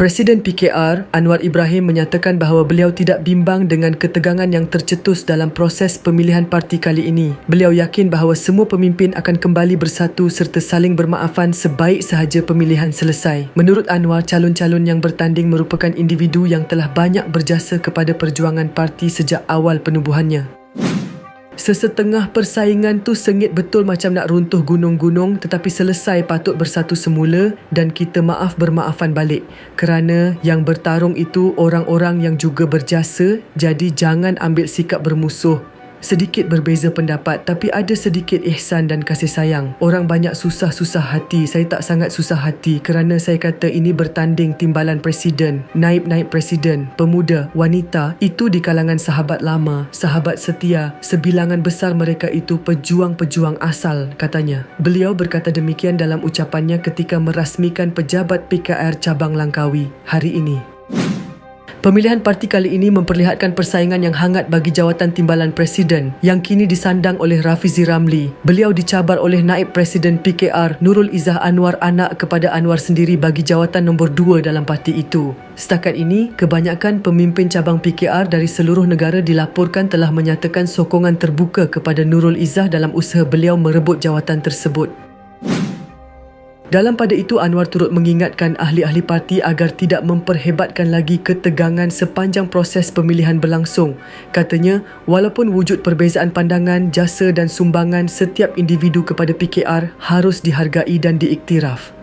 Presiden PKR Anwar Ibrahim menyatakan bahawa beliau tidak bimbang dengan ketegangan yang tercetus dalam proses pemilihan parti kali ini. Beliau yakin bahawa semua pemimpin akan kembali bersatu serta saling bermaafan sebaik sahaja pemilihan selesai. Menurut Anwar, calon-calon yang bertanding merupakan individu yang telah banyak berjasa kepada perjuangan parti sejak awal penubuhannya. Sesetengah persaingan tu sengit betul macam nak runtuh gunung-gunung tetapi selesai patut bersatu semula dan kita maaf bermaafan balik. Kerana yang bertarung itu orang-orang yang juga berjasa jadi jangan ambil sikap bermusuh. Sedikit berbeza pendapat tapi ada sedikit ihsan dan kasih sayang. Orang banyak susah-susah hati. Saya tak sangat susah hati kerana saya kata ini bertanding timbalan presiden, naib-naib presiden, pemuda, wanita. Itu di kalangan sahabat lama, sahabat setia. Sebilangan besar mereka itu pejuang-pejuang asal katanya. Beliau berkata demikian dalam ucapannya ketika merasmikan pejabat PKR cabang Langkawi hari ini. Pemilihan parti kali ini memperlihatkan persaingan yang hangat bagi jawatan timbalan presiden yang kini disandang oleh Rafizi Ramli. Beliau dicabar oleh naib presiden PKR Nurul Izzah Anwar anak kepada Anwar sendiri bagi jawatan nombor dua dalam parti itu. Setakat ini, kebanyakan pemimpin cabang PKR dari seluruh negara dilaporkan telah menyatakan sokongan terbuka kepada Nurul Izzah dalam usaha beliau merebut jawatan tersebut. Dalam pada itu Anwar turut mengingatkan ahli-ahli parti agar tidak memperhebatkan lagi ketegangan sepanjang proses pemilihan berlangsung. Katanya, walaupun wujud perbezaan pandangan, jasa dan sumbangan setiap individu kepada PKR harus dihargai dan diiktiraf.